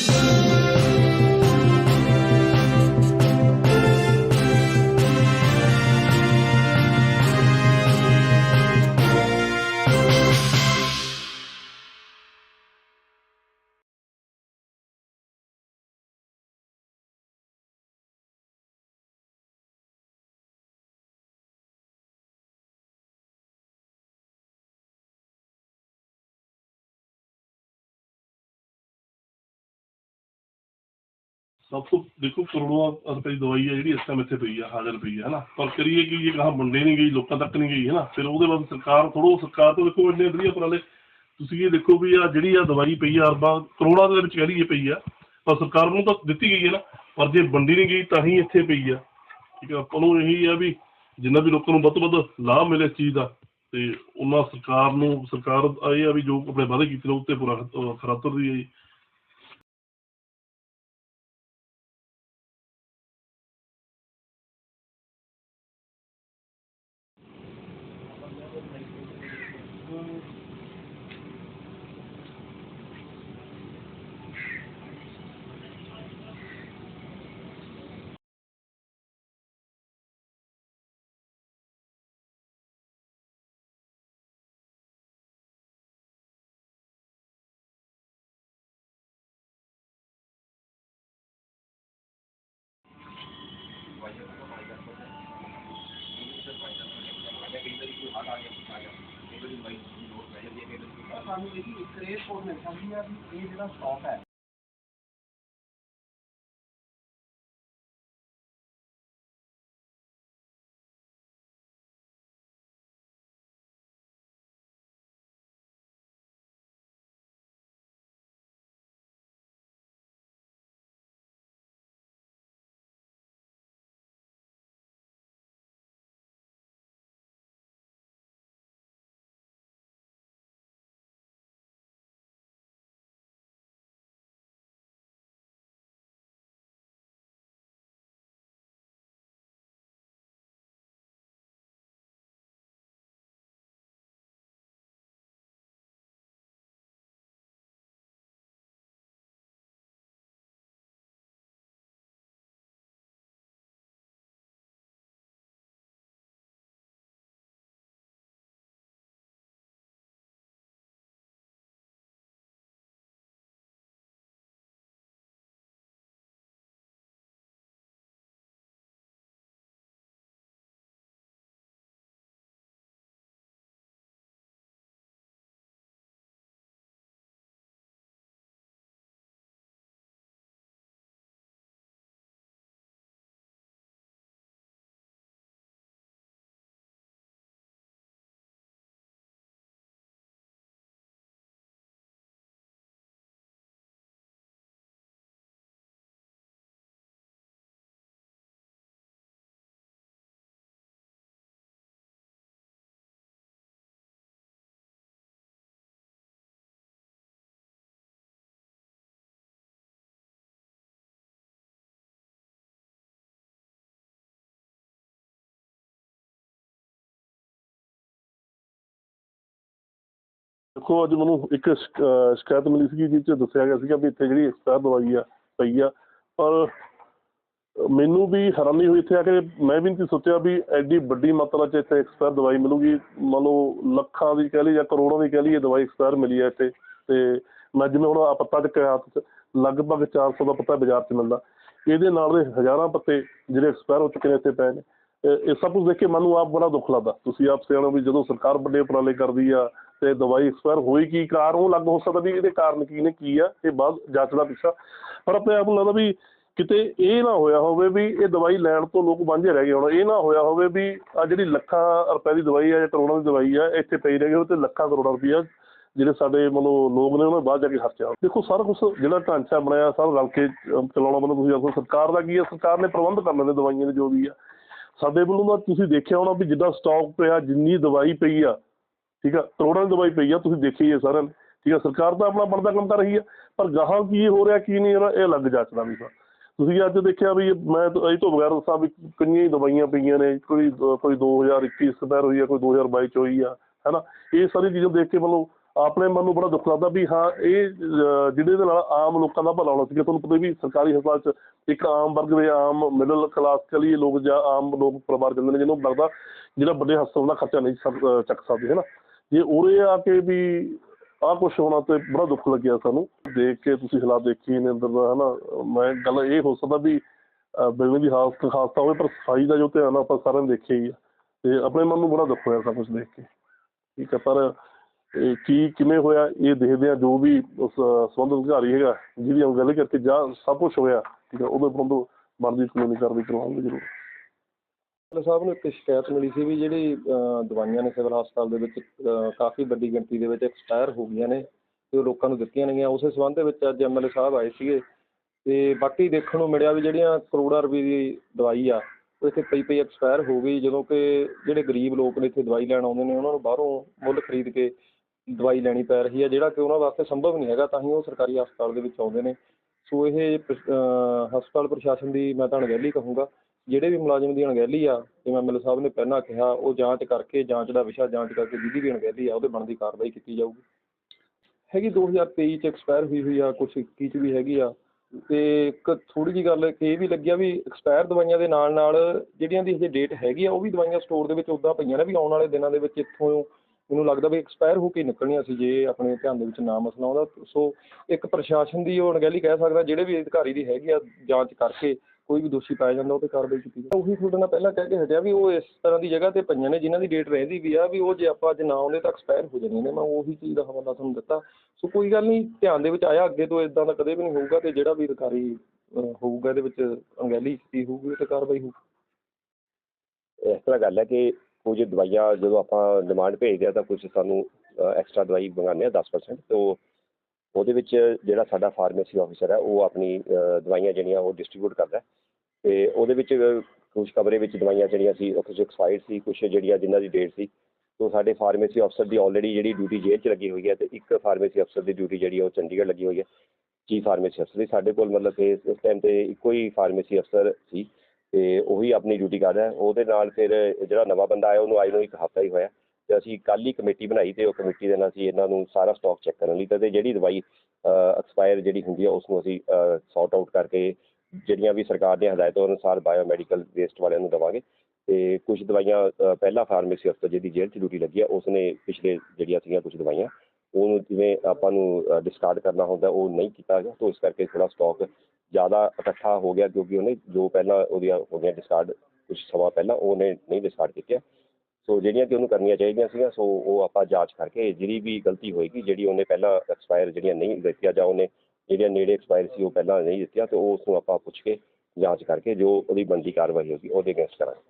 Peace. ਸਭ ਤੋਂ ਦੇਖੋ ਕਰੋੜਾਂ ਰੁਪਏ ਦੀ ਦਵਾਈ ਹੈ ਜਿਹੜੀ ਇਸ ਟਾਈਮ ਇੱਥੇ ਪਈ ਆ, ਹਾਜ਼ਰ ਪਈ ਆ, ਹਨਾ? ਪਰ ਕਰੀਏ ਕੀ, ਜੇ ਕਹਾ ਮੰਡੇ ਨਹੀਂ ਗਈ, ਲੋਕਾਂ ਤੱਕ ਨਹੀਂ ਗਈ, ਹਨਾ? ਫਿਰ ਉਹਦੇ ਬਾਅਦ ਸਰਕਾਰ ਥੋੜੋ ਸਰਕਾਰ ਤੋਂ ਦੇਖੋ ਇੰਨੇ ਵਧੀਆ ਉਪਰਾਲੇ ਤੁਸੀਂ ਇਹ ਦੇਖੋ ਵੀ ਆ ਜਿਹੜੀ ਆ ਦਵਾਈ ਪਈ ਆ, ਅਰਬਾਂ, ਕਰੋੜਾਂ ਦੇ ਵਿੱਚ ਕਹਿ ਲਈਏ ਪਈ ਆ, ਪਰ ਸਰਕਾਰ ਨੂੰ ਤਾਂ ਦਿੱਤੀ ਗਈ ਹੈ ਨਾ। ਪਰ ਜੇ ਵੰਡੀ ਨਹੀਂ ਗਈ ਤਾਂ ਹੀ ਇੱਥੇ ਪਈ ਆ। ਠੀਕ ਆ, ਆਪਾਂ ਨੂੰ ਇਹੀ ਆ ਵੀ ਜਿੰਨਾ ਵੀ ਲੋਕਾਂ ਨੂੰ ਵੱਧ ਤੋਂ ਵੱਧ ਲਾਭ ਮਿਲੇ ਇਸ ਚੀਜ਼ ਦਾ, ਤੇ ਉਹਨਾਂ ਸਰਕਾਰ ਨੂੰ, ਸਰਕਾਰ ਇਹ ਆ ਵੀ ਜੋ ਆਪਣੇ ਵਾਅਦੇ ਕੀਤੇ ਨੇ ਉੱਤੇ ਪੂਰਾ, ਅਹ, ਖਰਾ ਉਤਰਦੀ ਹੈ ਜੀ। ਸਾਨੂੰ ਇਹਦੀ ਇੱਕ ਰੇਟ ਕੋਡ ਮਿਲ ਜਾਂਦੀ ਆ ਵੀ ਇਹ ਜਿਹੜਾ ਸਟਾਕ ਹੈ ਦੇਖੋ, ਅੱਜ ਮੈਨੂੰ ਇੱਕ ਸ਼ਿਕਾਇਤ ਮਿਲੀ ਸੀ ਜਿਸ 'ਚ ਦੱਸਿਆ ਗਿਆ ਸੀਗਾ ਵੀ ਇੱਥੇ ਜਿਹੜੀ ਐਕਸਪਾਇਰ ਦਵਾਈ ਆ, ਪਈ ਆ। ਪਰ ਮੈਨੂੰ ਵੀ ਹੈਰਾਨੀ ਹੋਈ ਇੱਥੇ ਆ ਕੇ, ਮੈਂ ਵੀ ਨਹੀਂ ਸੋਚਿਆ ਵੀ ਐਡੀ ਵੱਡੀ ਮਾਤਰਾ 'ਚ ਇੱਥੇ ਐਕਸਪਾਇਰ ਦਵਾਈ ਮਿਲੂਗੀ। ਮੰਨ ਲਓ, ਲੱਖਾਂ ਦੀ ਕਹਿ ਲਈ ਜਾਂ ਕਰੋੜਾਂ ਦੀ ਕਹਿ ਲਈਏ ਦਵਾਈ ਐਕਸਪਾਇਰ ਮਿਲੀ ਹੈ ਇੱਥੇ। ਤੇ ਮੈਂ ਜਿਵੇਂ ਹੁਣ ਆ ਪੱਤਾ ਚੱਕਿਆ ਹੱਥ 'ਚ, ਲਗਭਗ 400 ਦਾ ਪੱਤਾ ਬਾਜ਼ਾਰ 'ਚ ਮਿਲਦਾ। ਇਹਦੇ ਨਾਲ ਦੇ ਹਜ਼ਾਰਾਂ ਪੱਤੇ ਜਿਹੜੇ ਐਕਸਪਾਇਰ ਹੋ ਚੁੱਕੇ ਨੇ ਇੱਥੇ ਪਏ ਨੇ। ਇਹ ਸਭ ਕੁਝ ਦੇਖ ਕੇ ਮੈਨੂੰ ਆਪ ਬੜਾ ਦੁੱਖ ਲੱਗਦਾ। ਤੁਸੀਂ ਆਪ ਸਿਆਣੋ ਵੀ ਜਦੋਂ ਸਰਕਾਰ ਵੱਡੇ ਉਪਰਾਲੇ ਕਰਦੀ ਆ ਤੇ ਦਵਾਈ ਐਕਸਪਾਇਰ ਹੋਈ ਕੀ ਕਾਰਨ, ਉਹ ਲੱਗ ਹੋ ਸਕਦਾ ਵੀ ਇਹਦੇ ਕਾਰਨ ਕੀ ਨੇ, ਕੀ ਆ, ਇਹ ਬਾਅਦ ਜਾਂਚ ਦਾ ਪਿੱਛਾ। ਪਰ ਆਪਣੇ ਆਪ ਨੂੰ ਲੱਗਦਾ ਵੀ ਕਿਤੇ ਇਹ ਨਾ ਹੋਇਆ ਹੋਵੇ ਵੀ ਇਹ ਦਵਾਈ ਲੈਣ ਤੋਂ ਲੋਕ ਵਾਂਝੇ ਰਹਿ ਗਏ ਹੋਣ। ਇਹ ਨਾ ਹੋਇਆ ਹੋਵੇ ਵੀ ਆ ਜਿਹੜੀ ਲੱਖਾਂ ਰੁਪਏ ਦੀ ਦਵਾਈ ਆ ਜਾਂ ਕਰੋੜਾਂ ਦੀ ਦਵਾਈ ਆ, ਇੱਥੇ ਪਈ ਰਹਿ ਗਈ ਹੋਵੇ ਤੇ ਲੱਖਾਂ ਕਰੋੜਾਂ ਰੁਪਈਆ ਜਿਹੜੇ ਸਾਡੇ ਮਤਲਬ ਲੋਕ ਨੇ, ਉਹਨਾਂ ਬਾਅਦ ਜਾ ਕੇ ਖਰਚਿਆ ਦੇਖੋ, ਸਾਰਾ ਕੁਝ ਜਿਹੜਾ ਢਾਂਚਾ ਬਣਾਇਆ ਸਾਰਾ ਰਲ ਕੇ ਚਲਾਉਣਾ ਮਤਲਬ ਤੁਸੀਂ ਆਖੋ ਸਰਕਾਰ ਦਾ ਕੀ ਹੈ ਸਰਕਾਰ ਨੇ ਪ੍ਰਬੰਧ ਕਰਨੇ ਨੇ ਦਵਾਈਆਂ ਦੇ ਜੋ ਵੀ ਆ। ਸਾਡੇ ਵੱਲੋਂ ਤਾਂ ਤੁਸੀਂ ਦੇਖਿਆ ਹੋਣਾ ਵੀ ਜਿੱਦਾਂ ਸਟਾਕ ਪਿਆ ਜਿੰਨੀ ਦਵਾਈ ਪਈ ਆ, ਠੀਕ ਆ, ਕਰੋੜਾਂ ਦੀ ਦਵਾਈ ਪਈ ਆ, ਤੁਸੀਂ ਦੇਖੀ ਹੈ ਸਾਰਿਆਂ ਨੇ, ਠੀਕ ਆ, ਸਰਕਾਰ ਤਾਂ ਆਪਣਾ ਬਣਦਾ ਕੰਮ ਕਰ ਰਹੀ ਆ, ਪਰ ਗਾਹਾਂ ਕੀ ਹੋ ਰਿਹਾ, ਕੀ ਨਹੀਂ ਹੋ ਰਿਹਾ ਇਹ ਅਲੱਗ ਜਾਚਦਾ ਵੀ ਸਾ ਤੁਸੀਂ ਅੱਜ ਦੇਖਿਆ ਵੀ ਮੈਂ ਤਾਂ ਇਹ ਤੋਂ ਬਗੈਰ ਦੱਸਾਂ ਵੀ ਕਿੰਨੀਆਂ ਹੀ ਦਵਾਈਆਂ ਪਈਆਂ ਨੇ, ਕੋਈ ਕੋਈ 2021 ਐਕਸਪਾਇਰ ਹੋਈ ਆ, ਕੋਈ 2022 ਚ ਹੋਈ ਆ, ਹੈਨਾ, ਇਹ ਸਾਰੀ ਚੀਜ਼ਾਂ ਦੇਖ ਕੇ ਮਤਲਬ ਆਪਣੇ ਮਨ ਨੂੰ ਬੜਾ ਦੁੱਖ ਲੱਗਦਾ ਵੀ ਹਾਂ ਇਹ ਅਹ, ਜਿਹਦੇ ਦੇ ਨਾਲ ਆਮ ਲੋਕਾਂ ਦਾ ਭਲਾ ਹੋਣਾ ਸੀਗਾ ਤੁਹਾਨੂੰ ਪਤਾ ਵੀ ਸਰਕਾਰੀ ਹਸਪਤਾਲ 'ਚ ਇੱਕ ਆਮ ਵਰਗ ਦੇ ਆਮ ਮਿਡਲ ਕਲਾਸ ਕਲੀ ਲੋਕ ਜਾਂ ਆਮ ਲੋਕ ਪਰਿਵਾਰ ਜਾਂਦੇ ਨੇ ਜਿਹਨੂੰ ਲੱਗਦਾ ਜਿਹੜਾ ਵੱਡੇ ਹਸਪਤਾਲ ਦਾ ਖਰਚਾ ਨਹੀਂ ਚੱਕ ਸਕਦੇ ਹੈ ਨਾ? ਜੇ ਉਰੇ ਆ ਕੇ ਵੀ ਆਹ ਕੁਛ ਹੋਣਾ ਤੇ ਬੜਾ ਦੁੱਖ ਲੱਗਿਆ ਸਾਨੂੰ। ਦੇਖ ਕੇ ਤੁਸੀਂ ਹਾਲਾਤ ਦੇਖੀ ਨੇ ਅੰਦਰ ਦਾ ਹਨਾ ਮੈਂ ਗੱਲ ਇਹ ਹੋ ਸਕਦਾ ਵੀ ਬਿਲਡਿੰਗ ਦੀ ਹਾਲਤ ਖਾਸਤਾ ਹੋਵੇ ਪਰ ਸਫ਼ਾਈ ਦਾ ਜੋ ਧਿਆਨ ਆਪਾਂ ਸਾਰਿਆਂ ਨੇ ਦੇਖਿਆ ਹੀ ਆ। ਤੇ ਆਪਣੇ ਮਨ ਨੂੰ ਬੜਾ ਦੁੱਖ ਹੋਇਆ ਸਭ ਕੁਝ ਦੇਖ ਕੇ। ਠੀਕ ਹੈ ਪਰ ਇਹ ਕੀ ਕਿਵੇਂ ਹੋਇਆ ਇਹ ਦੇਖਦੇ ਆ ਜੋ ਵੀ ਉਸ ਅਹ, ਅਧਿਕਾਰੀ ਹੈਗਾ ਜਿਹਦੀ ਉਹ ਗੱਲ ਕਰਕੇ ਜਾਂ ਸਭ ਕੁਝ ਹੋਇਆ ਠੀਕ ਹੈ ਉਹਦੇ ਬੰਦੋ ਬਣਦੀ ਕਾਨੂੰਨੀ ਕਾਰਵਾਈ ਕਰਵਾਉਣਗੇ ਜ਼ਰੂਰ ਡਾਕਟਰ ਸਾਹਿਬ ਨੂੰ ਇੱਕ ਸ਼ਿਕਾਇਤ ਮਿਲੀ ਸੀ ਵੀ ਜਿਹੜੀ ਦਵਾਈਆਂ ਨੇ ਸਿਵਲ ਹਸਪਤਾਲ ਦੇ ਵਿੱਚ ਕਾਫੀ ਵੱਡੀ ਗਿਣਤੀ ਦੇ ਵਿੱਚ ਐਕਸਪਾਇਰ ਹੋ ਗਈਆਂ ਨੇ ਤੇ ਉਹ ਲੋਕਾਂ ਨੂੰ ਦਿੱਤੀਆਂ ਨੇਗੀਆਂ। ਉਸੇ ਸੰਬੰਧ ਦੇ ਵਿੱਚ ਅੱਜ ਐਮਐਲਏ ਸਾਹਿਬ ਆਏ ਸੀਗੇ ਤੇ ਬਾਕੀ ਦੇਖਣ ਨੂੰ ਮਿਲਿਆ ਵੀ ਜਿਹੜੀਆਂ ਕਰੋੜਾਂ ਰੁਪਏ ਦੀ ਦਵਾਈ ਆ ਉਹ ਇੱਥੇ ਪਈ ਪਈ ਐਕਸਪਾਇਰ ਹੋ ਗਈ ਜਦੋਂ ਕਿ ਜਿਹੜੇ ਗਰੀਬ ਲੋਕ ਨੇ ਇੱਥੇ ਦਵਾਈ ਲੈਣ ਆਉਂਦੇ ਨੇ ਉਹਨਾਂ ਨੂੰ ਬਾਹਰੋਂ ਮੁੱਲ ਖਰੀਦ ਕੇ ਦਵਾਈ ਲੈਣੀ ਪੈ ਰਹੀ ਹੈ ਜਿਹੜਾ ਕਿ ਉਹਨਾਂ ਵਾਸਤੇ ਸੰਭਵ ਨਹੀਂ ਹੈਗਾ ਤਾਂ ਹੀ ਉਹ ਸਰਕਾਰੀ ਹਸਪਤਾਲ ਦੇ ਵਿੱਚ ਆਉਂਦੇ ਨੇ। ਸੋ ਇਹ ਪ- ਅਹ, ਹਸਪਤਾਲ ਪ੍ਰਸ਼ਾਸਨ ਦੀ ਮੈਂ ਤਾਂ ਅਣਗਹਿਲੀ ਕਹੂੰਗਾ ਜਿਹੜੇ ਵੀ ਮੁਲਾਜ਼ਮ ਦੀ ਅਣਗਹਿਲੀ ਆ ਜਿਵੇਂ ਐਮਐਲਏ ਸਾਹਿਬ ਨੇ ਪਹਿਲਾਂ ਕਿਹਾ ਉਹ ਜਾਂਚ ਕਰਕੇ ਜਾਂਚ ਦਾ ਵਿਸ਼ਾ ਜਾਂਚ ਕਰਕੇ ਜਿਹਦੀ ਵੀ ਅਣਗਹਿਲੀ ਆ ਉਹਦੇ ਬਣਦੀ ਕਾਰਵਾਈ ਕੀਤੀ ਜਾਊਗੀ। ਹੈਗੀ 2023 ਚ ਐਕਸਪਾਇਰ ਹੋਈ ਹੋਈ ਆ ਕੁਝ 21 ਚ ਵੀ ਹੈਗੀ ਆ। ਤੇ ਇੱਕ ਥੋੜੀ ਜੀ ਗੱਲ ਕਿ ਇਹ ਵੀ ਲੱਗਿਆ ਵੀ ਐਕਸਪਾਇਰ ਦਵਾਈਆਂ ਦੇ ਨਾਲ ਨਾਲ ਜਿਹੜੀਆਂ ਦੀ ਹਜੇ ਡੇਟ ਹੈਗੀ ਆ ਉਹ ਵੀ ਦਵਾਈਆਂ ਸਟੋਰ ਦੇ ਵਿੱਚ ਉਦਾਂ ਪਈਆਂ ਨੇ ਵੀ ਆਉਣ ਵਾਲੇ ਦਿਨਾਂ ਦੇ ਵਿੱਚ ਇੱਥੋਂ ਮੈਨੂੰ ਲੱਗਦਾ ਵੀ ਐਕਸਪਾਇਰ ਹੋ ਕੇ ਨਿਕਲਣੀਆਂ ਸੀ ਜੇ ਆਪਣੇ ਧਿਆਨ ਦੇ ਵਿੱਚ ਨਾ ਮਸਲਾ ਆਉਂਦਾ। ਸੋ ਇੱਕ ਪ੍ਰਸ਼ਾਸਨ ਦੀ ਉਹ ਅਣਗਹਿਲੀ ਕਹਿ ਸਕਦਾ, ਜਿਹੜੇ ਵੀ ਅਧਿਕਾਰੀ ਦੀ ਹੈਗੀ ਆ ਜਾਂਚ ਕਰਕੇ ਕੋਈ ਵੀ ਦੋਸ਼ੀ ਪਾਇਆ ਜਾਂਦਾ, ਉਹ ਤੇ ਕਾਰਵਾਈ ਕੀਤੀ ਜਾਵੇ ਉਹੀ ਤੁਹਾਡੇ ਨਾਲ ਪਹਿਲਾਂ ਕਹਿ ਕੇ ਹਟਿਆ ਵੀ ਉਹ ਇਸ ਤਰ੍ਹਾਂ ਦੀ ਜਗ੍ਹਾ ਤੇ ਪਈਆਂ ਨੇ, ਜਿਨ੍ਹਾਂ ਦੀ ਡੇਟ ਰਹਿੰਦੀ ਵੀ ਆ, ਵੀ ਉਹ ਜੇ ਆਪਾਂ ਅੱਜ ਨਾ ਆਉਂਦੇ ਤਾਂ ਐਕਸਪਾਇਰ ਹੋ ਜਾਣੀਆਂ ਨੇ। ਮੈਂ ਉਹੀ ਚੀਜ਼ ਦਾ ਹਵਾਲਾ ਤੁਹਾਨੂੰ ਦਿੱਤਾ। ਸੋ ਕੋਈ ਗੱਲ ਨਹੀਂ, ਧਿਆਨ ਦੇ ਵਿੱਚ ਆਇਆ, ਅੱਗੇ ਤੋਂ ਇਦਾਂ ਦਾ ਕਦੇ ਵੀ ਨਹੀਂ ਹੋਊਗਾ ਤੇ ਜਿਹੜਾ ਵੀ ਅਧਿਕਾਰੀ ਹੋਊਗਾ, ਇਹਦੇ ਵਿੱਚ ਅਣਗਹਿਲੀ ਕੀਤੀ ਹੋਊਗੀ ਤੇ ਕਾਰਵਾਈ ਹੋਊਗੀ ਇਸ ਤਰ੍ਹਾਂ ਗੱਲ ਹੈ ਕਿ ਕੁਝ ਦਵਾਈਆਂ ਜਦੋਂ ਆਪਾਂ ਡਿਮਾਂਡ ਭੇਜਦੇ ਆ ਤਾਂ ਕੁਝ ਸਾਨੂੰ ਐਕਸਟਰਾ ਦਵਾਈ ਮੰਗਾਉਂਦੇ ਆ 10% ਤੋਂ ਉਹਦੇ ਵਿੱਚ ਜਿਹੜਾ ਸਾਡਾ ਫਾਰਮੇਸੀ ਆਫੀਸਰ ਹੈ, ਉਹ ਆਪਣੀ ਦਵਾਈਆਂ ਜਿਹੜੀਆਂ ਉਹ ਡਿਸਟ੍ਰੀਬਿਊਟ ਕਰਦਾ ਹੈ ਤੇ ਉਹਦੇ ਵਿੱਚ ਕੁਝ ਕਮਰੇ ਵਿੱਚ ਦਵਾਈਆਂ ਜਿਹੜੀਆਂ ਸੀ ਉਹ ਕੁਝ ਐਕਸਪਾਇਰਡ ਸੀ ਕੁਝ ਜਿਹੜੀਆਂ ਜਿਨ੍ਹਾਂ ਦੀ ਡੇਟ ਸੀ ਤੋਂ ਸਾਡੇ ਫਾਰਮੇਸੀ ਅਫਸਰ ਦੀ ਆਲਰੇਡੀ ਜਿਹੜੀ ਡਿਊਟੀ ਜੇਲ੍ਹ 'ਚ ਲੱਗੀ ਹੋਈ ਹੈ ਤੇ ਇੱਕ ਫਾਰਮੇਸੀ ਅਫਸਰ ਦੀ ਡਿਊਟੀ ਜਿਹੜੀ ਉਹ ਚੰਡੀਗੜ੍ਹ ਲੱਗੀ ਹੋਈ ਹੈ ਚੀਫ ਫਾਰਮੇਸੀ ਅਫਸਰ ਦੀ। ਸਾਡੇ ਕੋਲ ਮਤਲਬ ਕਿ ਇਸ ਟਾਈਮ ਤੇ ਇੱਕੋ ਹੀ ਫਾਰਮੇਸੀ ਅਫਸਰ ਸੀ। ਤੇ ਉਹੀ ਆਪਣੀ ਡਿਊਟੀ ਕਰ ਰਿਹਾ। ਉਹਦੇ ਨਾਲ ਫਿਰ ਜਿਹੜਾ ਨਵਾਂ ਬੰਦਾ ਆਇਆ ਉਹਨੂੰ ਆਏ ਨੂੰ ਇੱਕ ਹਫ਼ਤਾ ਹੀ ਹੋਇਆ। ਤੇ ਅਸੀਂ ਕੱਲ੍ਹ ਹੀ ਕਮੇਟੀ ਬਣਾਈ ਤੇ ਉਹ ਕਮੇਟੀ ਦੇ ਨਾਲ ਅਸੀਂ ਇਹਨਾਂ ਨੂੰ ਸਾਰਾ ਸਟਾਕ ਚੈੱਕ ਕਰਨ ਲਈ। ਤੇ ਜਿਹੜੀ ਦਵਾਈ ਐਕਸਪਾਇਰ ਜਿਹੜੀ ਹੁੰਦੀ ਆ ਉਸ ਨੂੰ ਅਸੀਂ ਸੌਟ ਆਊਟ ਕਰਕੇ ਜਿਹੜੀਆਂ ਵੀ ਸਰਕਾਰ ਦੀਆਂ ਹਦਾਇਤਾਂ ਅਨੁਸਾਰ ਬਾਇਓਮੈਡੀਕਲ ਵੇਸਟ ਵਾਲਿਆਂ ਨੂੰ ਦੇਵਾਂਗੇ। ਤੇ ਕੁਝ ਦਵਾਈਆਂ ਅ, ਪਹਿਲਾ ਫਾਰਮੇਸੀ ਅਫਸਰ ਜਿਹਦੀ ਜੇਲ੍ਹ 'ਚ ਡਿਊਟੀ ਲੱਗੀ ਆ ਉਸਨੇ ਪਿਛਲੇ ਜਿਹੜੀਆਂ ਸੀਗੀਆਂ ਕੁਝ ਦਵਾਈਆਂ ਉਹਨੂੰ ਜਿਵੇਂ ਆਪਾਂ ਨੂੰ ਡਿਸਕਾਰਡ ਕਰਨਾ ਹੁੰਦਾ ਉਹ ਨਹੀਂ ਕੀਤਾ ਗਿਆ। ਤਾਂ ਇਸ ਕਰਕੇ ਥੋੜਾ ਸਟਾਕ ਜ਼ਿਆਦਾ ਇਕੱਠਾ ਹੋ ਗਿਆ ਕਿਉਂਕਿ ਉਹਨੇ ਜੋ ਪਹਿਲਾਂ ਉਹਦੀਆਂ ਹੋ ਗਈਆਂ ਡਿਸਕਾਰਡ ਕੁਝ ਸਮਾਂ ਪਹਿਲਾਂ ਉਹਨੇ ਨਹੀਂ ਡਿਸਕਾਰਡ ਕੀਤੀਆਂ। ਸੋ ਜਿਹੜੀਆਂ ਕਿ ਉਹਨੂੰ ਕਰਨੀਆਂ ਚਾਹੀਦੀਆਂ ਸੀਗੀਆਂ ਸੋ ਉਹ ਆਪਾਂ ਜਾਂਚ ਕਰਕੇ ਜਿਹੜੀ ਵੀ ਗਲਤੀ ਹੋਏਗੀ, ਜਿਹੜੀ ਉਹਨੇ ਪਹਿਲਾਂ ਐਕਸਪਾਇਰ ਜਿਹੜੀਆਂ ਨਹੀਂ ਦਿੱਤੀਆਂ ਜਾਂ ਉਹਨੇ ਜਿਹੜੀਆਂ ਨੇੜੇ ਐਕਸਪਾਇਰ ਸੀ ਉਹ ਪਹਿਲਾਂ ਨਹੀਂ ਦਿੱਤੀਆਂ, ਤੇ ਉਹ ਉਸ ਨੂੰ ਆਪਾਂ ਪੁੱਛ ਕੇ ਜਾਂਚ ਕਰਕੇ ਜੋ ਉਹਦੀ ਬਣਦੀ ਕਾਰਵਾਈ ਹੋਗੀ ਉਹਦੇ ਅਗੇਂਸਟ ਕਰਾਂਗੇ।